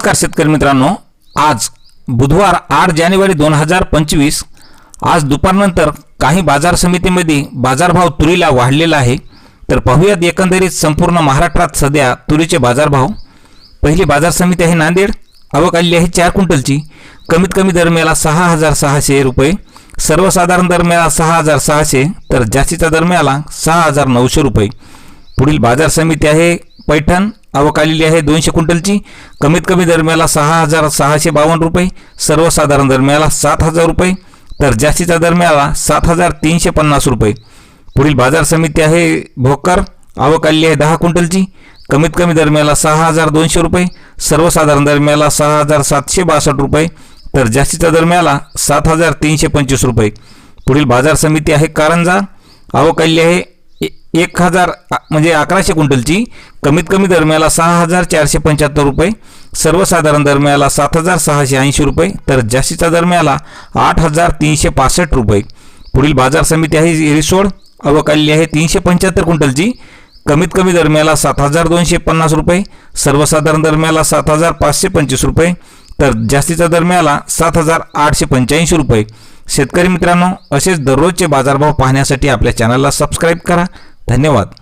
नमस्कार शेतकरी मित्रांनो. आज बुधवार आठ जानेवारी दोन हजार पंचवीस. आज दुपारनंतर काही बाजार समितीमध्ये बाजारभाव तुरीला वाढलेला आहे. तर पाहूयात एकंदरीत संपूर्ण महाराष्ट्रात सध्या तुरीचे बाजारभाव. पहिली बाजार समिती आहे नांदेड. आवक आलेली आहे चार क्विंटलची. कमीत कमी दरम्याला सहा हजार सहाशे रुपये. सर्वसाधारण दरम्याला सहा हजार सहाशे. तर जास्तीचा दरम्याला सहा हजार नऊशे रुपये. पुढील बाजार समिती आहे पैठण. आवक आलेली आहे दोनशे क्विंटलची. कमीत कमी दरम्याला सहा हजार सहाशे बावन्न रुपये. सर्वसाधारण दरम्याला सात हजार रुपये. तर जास्तीचा दरम्याला सात हजार तीनशे पन्नास रुपये. पुढील बाजार समिती आहे भोकर. आवक आलेली आहे दहा क्विंटलची. कमीत कमी दरम्याला सहा हजार दोनशे रुपये. सर्वसाधारण दरम्याला सहा हजार सातशे बासष्ट रुपये. तर जास्तीच्या दरम्याला सात हजार तीनशे पंचवीस रुपये. पुढील बाजार समिती आहे कारंजा. आवक आलेली आहे एक हजार म्हणजे अकराशे क्विंटलची कमीत कमी दरम्याला सहा हजार चारशे पंच्याहत्तर रुपये सर्वसाधारण दरम्याला सात हजार सहाशे ऐंशी रुपये तर जास्तीचा दरम्याला आठ हजार तीनशे पासष्ट रुपये. पुढील बाजार समिती आहे रिसोड अवकालली आहे तीनशे पंच्याहत्तर क्विंटलची कमीत कमी दरम्याला सात हजार दोनशे पन्नास रुपये सर्वसाधारण दरम्याला सात हजार पाचशे पंचवीस रुपये तर जास्तीच्या दरम्याला सात हजार आठशे पंच्याऐंशी रुपये. शेतकरी मित्रांनो असेच दररोजचे बाजारभाव पाहण्यासाठी आपल्या चॅनलला सबस्क्राईब करा. धन्यवाद.